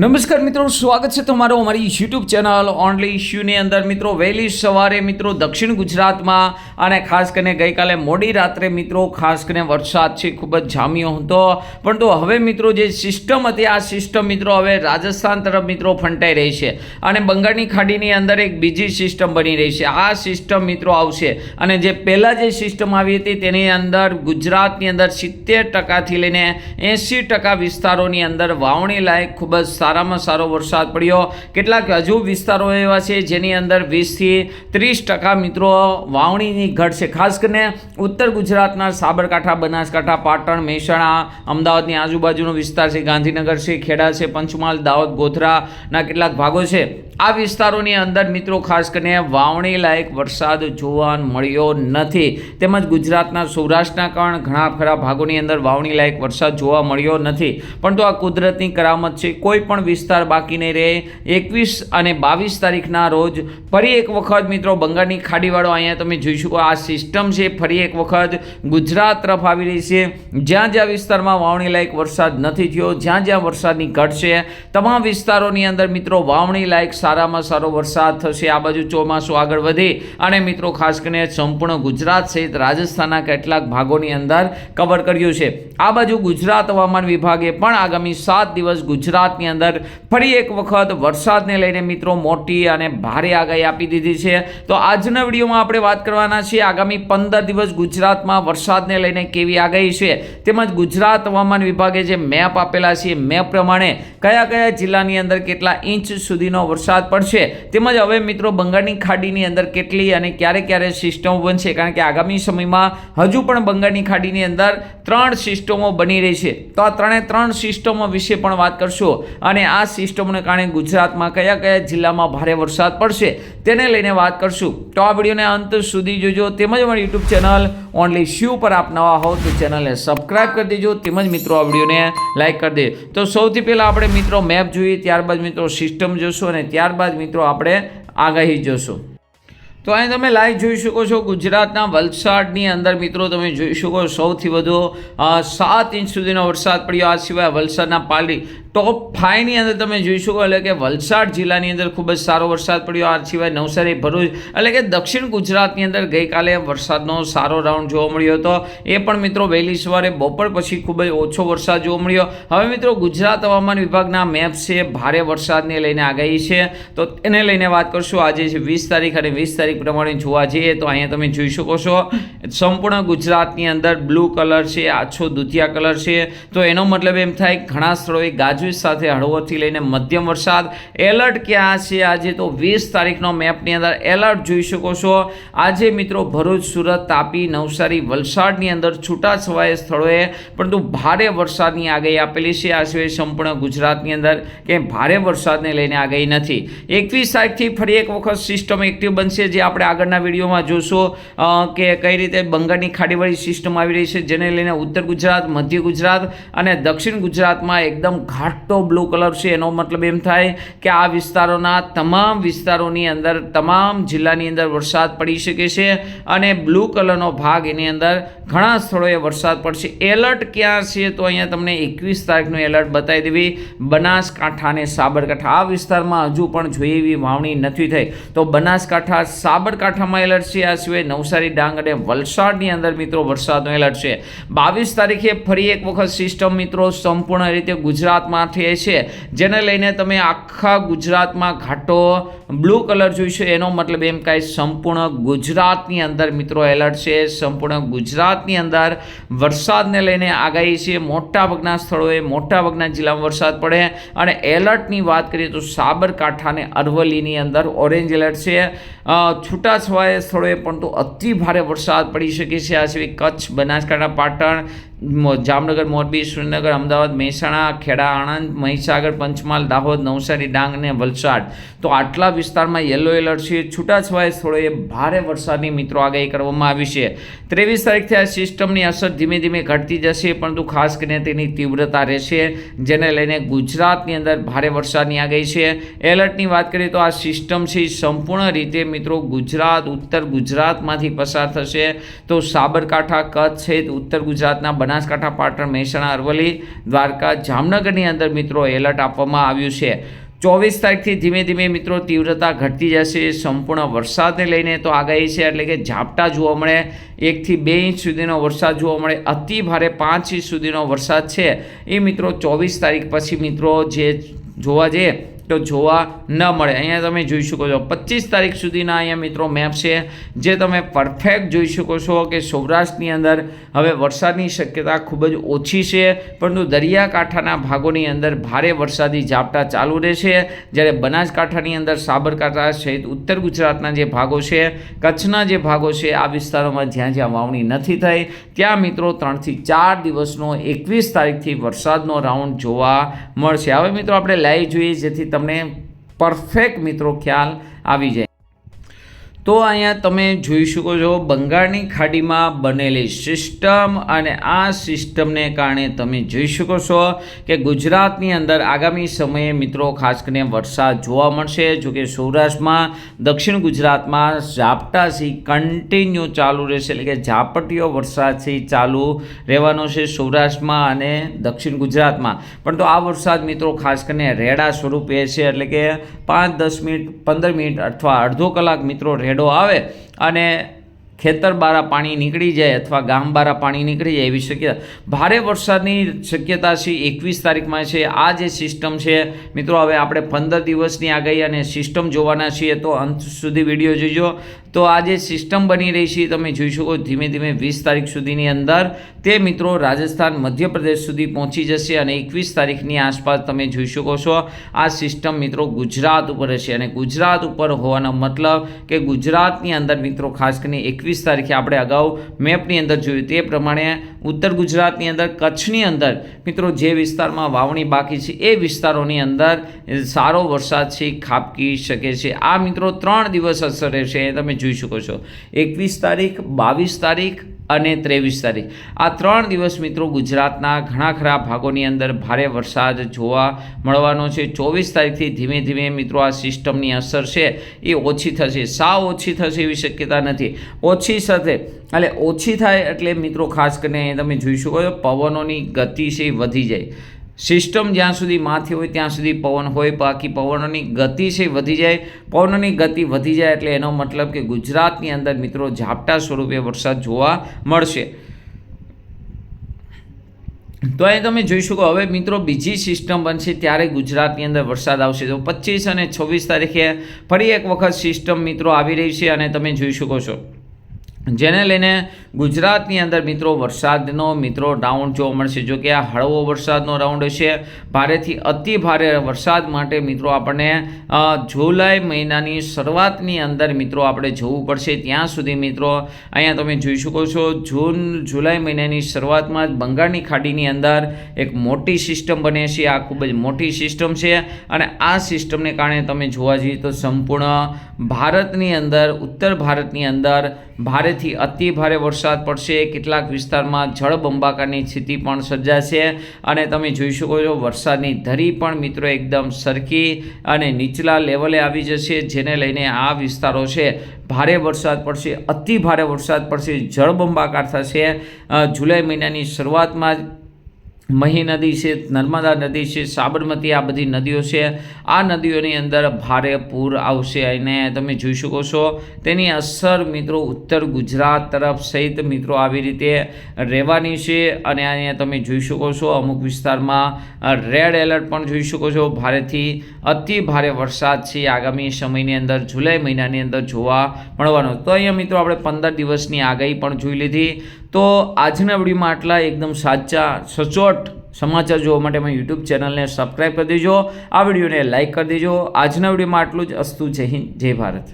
નમસ્કાર મિત્રો, સ્વાગત છે તમારું અમારી યુટ્યુબ ચેનલ ઓનલી ઇશ્યુની અંદર. મિત્રો, વહેલી સવારે મિત્રો દક્ષિણ ગુજરાતમાં અને ખાસ કરીને ગઈકાલે મોડી રાત્રે મિત્રો, ખાસ કરીને વરસાદ છે, ખૂબ જ જામ્યો હતો. પરંતુ હવે મિત્રો જે સિસ્ટમ હતી, આ સિસ્ટમ મિત્રો હવે રાજસ્થાન તરફ મિત્રો ફંટાઈ રહી છે. અને બંગાળની ખાડીની અંદર એક બીજી સિસ્ટમ બની રહી છે. આ સિસ્ટમ મિત્રો આવશે. અને જે પહેલાં જે સિસ્ટમ આવી હતી, તેની અંદર ગુજરાતની અંદર સિત્તેર ટકાથી લઈને એંસી ટકા વિસ્તારોની અંદર વાવણી લાયક ખૂબ જ સારામાં સારો વરસાદ પડ્યો. કેટલાક હજુ વિસ્તારો એવા છે, જેની અંદર વીસથી ત્રીસ ટકા મિત્રો વાવણીની ઘટ છે ખાસ કરીને ઉત્તર ગુજરાતના સાબરકાંઠા, બનાસકાંઠા, પાટણ, મહેસાણા, અમદાવાદની આજુબાજુનો વિસ્તાર છે, ગાંધીનગર છે, ખેડા છે, પંચમહાલ, દાહોદ, ગોધરાના કેટલાક ભાગો છે. આ વિસ્તારોની અંદર મિત્રો ખાસ કરીને વાવણી લાયક વરસાદ જોવા મળ્યો નથી. તેમજ ગુજરાતના સૌરાષ્ટ્રના કારણ ઘણા ખરા ભાગોની અંદર વાવણી લાયક વરસાદ જોવા મળ્યો નથી. પરંતુ આ કુદરતની કરામત છે, કોઈ પણ વિસ્તાર બાકી નહીં રહે. એકવીસ અને બાવીસ તારીખના રોજ ફરી એક વખત મિત્રો બંગાળની ખાડીવાળો અહીંયા તમે જોઈ શકો આ સિસ્ટમ છે. ફરી એક વખત ગુજરાત તરફ આવી રહી છે. જ્યાં જ્યાં વિસ્તારમાં વાવણી લાયક વરસાદ નથી થયો, જ્યાં જ્યાં વરસાદની ઘટ છે, તમામ વિસ્તારોની અંદર મિત્રો વાવણી લાયક સારામાં સારો વરસાદ થશે. આ બાજુ ચોમાસું આગળ વધી અને મિત્રો ખાસ કરીને સંપૂર્ણ ગુજરાત સહિત રાજસ્થાનના કેટલાક ભાગોની અંદર કવર કર્યું છે. આ બાજુ ગુજરાત હવામાન વિભાગે પણ આગામી સાત દિવસ ગુજરાતની અંદર ફરી એક વખત વરસાદને લઈને મિત્રો મોટી અને ભારે આગાહી આપી દીધી છે. તો આજના વિડીયોમાં આપણે વાત કરવાના છીએ આગામી પંદર દિવસ ગુજરાતમાં વરસાદને લઈને કેવી આગાહી છે? તેમજ ગુજરાત હવામાન વિભાગે જે મેપ આપેલા છે મેપ પ્રમાણે કયા કયા જિલ્લાની અંદર કેટલા ઇંચ સુધીનો વરસાદ પડશે? તેમજ હવે મિત્રો બંગાળની ખાડીની અંદર કેટલી અને ક્યારે ક્યારે સિસ્ટમો બનશે? કારણ કે આગામી સમયમાં હજુ પણ બંગાળની ખાડીની અંદર ત્રણ સિસ્ટમો બની રહી છે. તો આ ત્રણે ત્રણ સિસ્ટમો વિશે પણ વાત કરશું. અને આ સિસ્ટમોને કારણે ગુજરાતમાં કયા કયા જિલ્લામાં ભારે વરસાદ પડશે? તેને લઈને વાત કરશું. તો આ વિડીયોને અંત સુધી જોજો. તેમજ અમારી યુટ્યુબ ચેનલ ઓનલી શ્યુ પર આપ નવા હોવ તો ચેનલને સબસ્ક્રાઈબ કરી દેજો. તેમજ મિત્રો આ વિડીયોને લાઈક કરી દેજો તો સૌથી પહેલાં આપણે મિત્રો મેપ જોઈએ. ત્યારબાદ મિત્રો સિસ્ટમ જોશું અને ત્યારબાદ મિત્રો આપણે આગાહી જોશું. તો અહીં તમે લાઈવ જોઈ શકો છો ગુજરાતના વલસાડની અંદર. મિત્રો, તમે જોઈ શકો સૌથી વધુ સાત ઇંચ સુધીનો વરસાદ પડ્યો. આ સિવાય વલસાડના પાલી ટોપ ફાઈવની અંદર તમે જોઈ શકો, એટલે કે વલસાડ જિલ્લાની અંદર ખૂબ જ સારો વરસાદ પડ્યો. આ સિવાય નવસારી, ભરૂચ, એટલે કે દક્ષિણ ગુજરાતની અંદર ગઈકાલે વરસાદનો સારો રાઉન્ડ જોવા મળ્યો હતો. એ પણ, મિત્રો, વહેલી સવારે બપોર પછી ખૂબ જ ઓછો વરસાદ જોવા મળ્યો. હવે, મિત્રો, ગુજરાત હવામાન વિભાગના મેપ છે, ભારે વરસાદને લઈને આગાહી છે. તો એને લઈને વાત કરશું. આજે છે વીસ તારીખ અને વીસ તારીખ પ્રમાણે જોવા જઈએ તો અહીંયા તમે જોઈ શકો છો, સંપૂર્ણ ગુજરાતની અંદર બ્લુ કલર છે, આછો દુધિયા કલર છે. તો એનો મતલબ એમ થાય, ઘણા સ્થળોએ ગાજવીજ સાથે હળવોથી લઈને મધ્યમ વરસાદ. એલર્ટ ક્યાં છે આજે તો વીસ તારીખનો મેપની અંદર એલર્ટ જોઈ શકો છો. આજે મિત્રો ભરૂચ, સુરત, તાપી, નવસારી, વલસાડની અંદર છૂટાછવાયા સ્થળોએ પરંતુ ભારે વરસાદની આગાહી આપેલી છે. આ સિવાય સંપૂર્ણ ગુજરાતની અંદર કે ભારે વરસાદને લઈને આગાહી નથી. એકવીસ તારીખથી ફરી એક વખત સિસ્ટમ એક્ટિવ બનશે જે આપણે આગળના વિડીયોમાં જોશો કે કઈ રીતે બંગાળની ખાડીવાળી સિસ્ટમ આવી રહી છે, જેને લઈને ઉત્તર ગુજરાત, મધ્ય ગુજરાત અને દક્ષિણ ગુજરાતમાં એકદમ ઘાટો બ્લુ કલર છે. એનો મતલબ એમ થાય કે આ વિસ્તારોના તમામ વિસ્તારોની અંદર, તમામ જિલ્લાની અંદર વરસાદ પડી શકે છે અને બ્લુ કલરનો ભાગ એની અંદર ઘણા સ્થળોએ વરસાદ પડશે. એલર્ટ ક્યાં છે તો અહીંયા તમને એકવીસ તારીખનું એલર્ટ બતાવી દેવી. બનાસકાંઠા અને સાબરકાંઠા. આ વિસ્તારમાં હજુ પણ જોઈએ એવી વાવણી નથી થઈ. તો બનાસકાંઠા સાબરકાંઠામાં એલર્ટ છે આ સિવાય નવસારી, ડાંગ અને વલસાડની અંદર મિત્રો વરસાદનો એલર્ટ છે. બાવીસ તારીખે ફરી એક વખત સિસ્ટમ મિત્રો સંપૂર્ણ રીતે ગુજરાતમાં થઈ છે. જેને લઈને તમે આખા ગુજરાતમાં ઘાટો બ્લુ કલર જોઈશો. એનો મતલબ એમ કાંઈ સંપૂર્ણ ગુજરાતની અંદર મિત્રો એલર્ટ છે. સંપૂર્ણ ગુજરાતની અંદર વરસાદને લઈને આગાહી છે. મોટાભાગના સ્થળોએ મોટાભાગના જિલ્લામાં વરસાદ પડે. અને એલર્ટની વાત કરીએ તો સાબરકાંઠા અને અરવલ્લીની અંદર ઓરેન્જ એલર્ટ છે. છૂટાછવાયા સ્થળોએ પણ તો અતિ ભારે વરસાદ પડી શકે છે. આ સિવાય કચ્છ, બનાસકાંઠા, પાટણ જામનગર, મોરબી, સુરેન્દ્રનગર, અમદાવાદ, મહેસાણા, ખેડા, આણંદ, મહીસાગર, પંચમહાલ, દાહોદ, નવસારી, ડાંગ અને વલસાડ. તો આટલા વિસ્તારમાં યલો એલર્ટ છે. છૂટાછવાયા સ્થળોએ ભારે વરસાદની મિત્રો આગાહી કરવામાં આવી છે. ત્રેવીસ તારીખથી આ સિસ્ટમની અસર ધીમે ધીમે ઘટતી જશે, પરંતુ ખાસ કરીને તેની તીવ્રતા રહેશે, જેને લઈને ગુજરાતની અંદર ભારે વરસાદની આગાહી છે. એલર્ટની વાત કરીએ તો આ સિસ્ટમ છે, સંપૂર્ણ રીતે મિત્રો ગુજરાત, ઉત્તર ગુજરાતમાંથી પસાર થશે. તો સાબરકાંઠા, કચ્છ છે ઉત્તર ગુજરાતના બનાસકાંઠા, પાટણ, મહેસાણા, અરવલ્લી, દ્વારકા, જામનગરની અંદર મિત્રો એલર્ટ આપવામાં આવ્યું છે. ચોવીસ તારીખથી ધીમે ધીમે મિત્રો તીવ્રતા ઘટતી જશે. સંપૂર્ણ વરસાદને લઈને તો આગાહી છે, એટલે કે ઝાપટા જોવા મળે. એકથી બે ઇંચ સુધીનો વરસાદ જોવા મળે. અતિ ભારે પાંચ ઇંચ સુધીનો વરસાદ છે. એ મિત્રો ચોવીસ તારીખ પછી મિત્રો જે જોવા જઈએ તો જોવા ન મળે. અહીંયા તમે જોઈ શકો છો, પચીસ તારીખ સુધીના અહીંયા મિત્રો મેપ છે, જે તમે પરફેક્ટ જોઈ શકો છો કે સૌરાષ્ટ્રની અંદર હવે વરસાદની શક્યતા ખૂબ જ ઓછી છે, પરંતુ દરિયાકાંઠાના ભાગોની અંદર ભારે વરસાદી ઝાપટા ચાલુ રહેશે. જ્યારે બનાસકાંઠાની અંદર સાબરકાંઠા સહિત ઉત્તર ગુજરાતના જે ભાગો છે, કચ્છના જે ભાગો છે, આ વિસ્તારોમાં જ્યાં જ્યાં વાવણી નથી થઈ, ત્યાં મિત્રો ત્રણથી ચાર દિવસનો એકવીસ તારીખથી વરસાદનો રાઉન્ડ જોવા મળશે. હવે મિત્રો આપણે લાઈવ જોઈએ, જેથી તમને પરફેક્ટ મિત્રો ખ્યાલ આવી જાય. તો અહીંયા તમે જોઈ શકો છો, બંગાળની ખાડીમાં બનેલી સિસ્ટમ અને આ સિસ્ટમને કારણે તમે જોઈ શકો છો કે ગુજરાતની અંદર આગામી સમયે મિત્રો ખાસ કરીને વરસાદ જોવા મળશે. જો કે સૌરાષ્ટ્રમાં, દક્ષિણ ગુજરાતમાં ઝાપટાથી કન્ટિન્યુ ચાલુ રહેશે. એટલે કે ઝાપટીઓ વરસાદથી ચાલુ રહેવાનો છે સૌરાષ્ટ્રમાં અને દક્ષિણ ગુજરાતમાં. પણ તો આ વરસાદ મિત્રો ખાસ કરીને રેડા સ્વરૂપે છે. એટલે કે પાંચ દસ મિનિટ, પંદર મિનિટ અથવા અડધો કલાક મિત્રો રેડો આવે અને ખેતર બારા પાણી નીકળી જાય અથવા ગામ બારા પાણી નીકળી જાય એવી શક્યતા. ભારે વરસાદની શક્યતા છે એકવીસ તારીખમાં છે. આ જે સિસ્ટમ છે, મિત્રો, હવે આપણે પંદર દિવસની આગાહી અને સિસ્ટમ જોવાના છીએ, તો અંત સુધી વીડિયો જોઈજો તો આ જે સિસ્ટમ બની રહી છે, તમે જોઈ શકો ધીમે ધીમે વીસ તારીખ સુધીની અંદર તે મિત્રો રાજસ્થાન, મધ્યપ્રદેશ સુધી પહોંચી જશે અને એકવીસ તારીખની આસપાસ તમે જોઈ શકો છો, આ સિસ્ટમ મિત્રો ગુજરાત ઉપર હશે. અને ગુજરાત ઉપર હોવાનો મતલબ કે ગુજરાતની અંદર મિત્રો ખાસ કરીને એકવીસ તારીખે આપણે અગાઉ મેપની અંદર જોયું તે પ્રમાણે ઉત્તર ગુજરાતની અંદર, કચ્છની અંદર મિત્રો જે વિસ્તારમાં વાવણી બાકી છે, એ વિસ્તારોની અંદર સારો વરસાદ છે, ખાબકી શકે છે. આ મિત્રો ત્રણ દિવસ અસર રહેશે. તમે જોઈ શકો છો. એકવીસ તારીખ, બાવીસ તારીખ અને ત્રેવીસ તારીખ. આ ત્રણ દિવસ મિત્રો ગુજરાતના ઘણા ખરા ભાગોની અંદર ભારે વરસાદ જોવા મળવાનો છે. ચોવીસ તારીખથી ધીમે ધીમે મિત્રો આ સિસ્ટમની અસર છે એ ઓછી થશે. સાવ ઓછી થશે એવી શક્યતા નથી. ઓછી સાથે, એટલે ઓછી થાય એટલે મિત્રો ખાસ કરીને તમે જોઈ શકો છો પવનોની ગતિ છે એ વધી જાય. સિસ્ટમ જ્યાં સુધી માથે હોય ત્યાં સુધી પવન હોય, બાકી પવનોની ગતિ છે વધી જાય. પવનોની ગતિ વધી જાય એટલે એનો મતલબ કે ગુજરાતની અંદર મિત્રો ઝાપટા સ્વરૂપે વરસાદ જોવા મળશે. તો અહીં તમે જોઈ શકો, હવે મિત્રો બીજી સિસ્ટમ બનશે ત્યારે ગુજરાતની અંદર વરસાદ આવશે. તો પચીસ અને છવ્વીસ તારીખે ફરી એક વખત સિસ્ટમ મિત્રો આવી રહી છે અને તમે જોઈ શકો છો. જેને લઈને ગુજરાતની અંદર મિત્રો વરસાદનો મિત્રો રાઉન્ડ જોવા મળશે. જો કે આ હળવો વરસાદનો રાઉન્ડ હશે. ભારેથી અતિ ભારે વરસાદ માટે મિત્રો આપણને જુલાઈ મહિનાની શરૂઆતની અંદર મિત્રો આપણે જવું પડશે. ત્યાં સુધી મિત્રો અહીંયા તમે જોઈ શકો છો, જૂન, જુલાઈ મહિનાની શરૂઆતમાં જ બંગાળની ખાડીની અંદર એક મોટી સિસ્ટમ બને છે. આ ખૂબ જ મોટી સિસ્ટમ છે અને આ સિસ્ટમને કારણે તમે જોવા જઈએ તો સંપૂર્ણ ભારતની અંદર, ઉત્તર ભારતની અંદર ભારેથી અતિ ભારે વરસાદ પડશે. કેટલાક વિસ્તારમાં જળબંબાકારની સ્થિતિ પણ સર્જાશે અને તમે જોઈ શકો છો વરસાદની ધરી પણ મિત્રો એકદમ સરખી અને નીચલા લેવલે આવી જશે, જેને લઈને આ વિસ્તારો છે ભારે વરસાદ પડશે, અતિ ભારે વરસાદ પડશે જળબંબાકાર થશે. જુલાઈ મહિનાની શરૂઆતમાં જ મહી નદી છે, નર્મદા નદી છે, સાબરમતી આ બધી નદીઓ છે. આ નદીઓની અંદર ભારે પૂર આવશે અને તમે જોઈ શકો છો, તેની અસર મિત્રો ઉત્તર ગુજરાત તરફ સહિત મિત્રો આવી રીતે રહેવાની છે અને અહીંયા તમે જોઈ શકો છો, અમુક વિસ્તારમાં રેડ એલર્ટ પણ જોઈ શકો છો. ભારેથી અતિ ભારે વરસાદ છે આગામી સમયની અંદર, જુલાઈ મહિનાની અંદર જોવા મળવાનો. તો અહીંયા મિત્રો આપણે પંદર દિવસની આગાહી પણ જોઈ લીધી. તો આજના વિડીયોમાં આટલા એકદમ સાચા, સચોટ સમાચાર જોવા માટે મારી યુટ્યુબ ચેનલને સબસ્ક્રાઈબ કરી દેજો. આ વિડીયોને લાઇક કરી દેજો. આજના વિડીયોમાં આટલું જ. અસ્તુ જય હિન્દ, જય ભારત.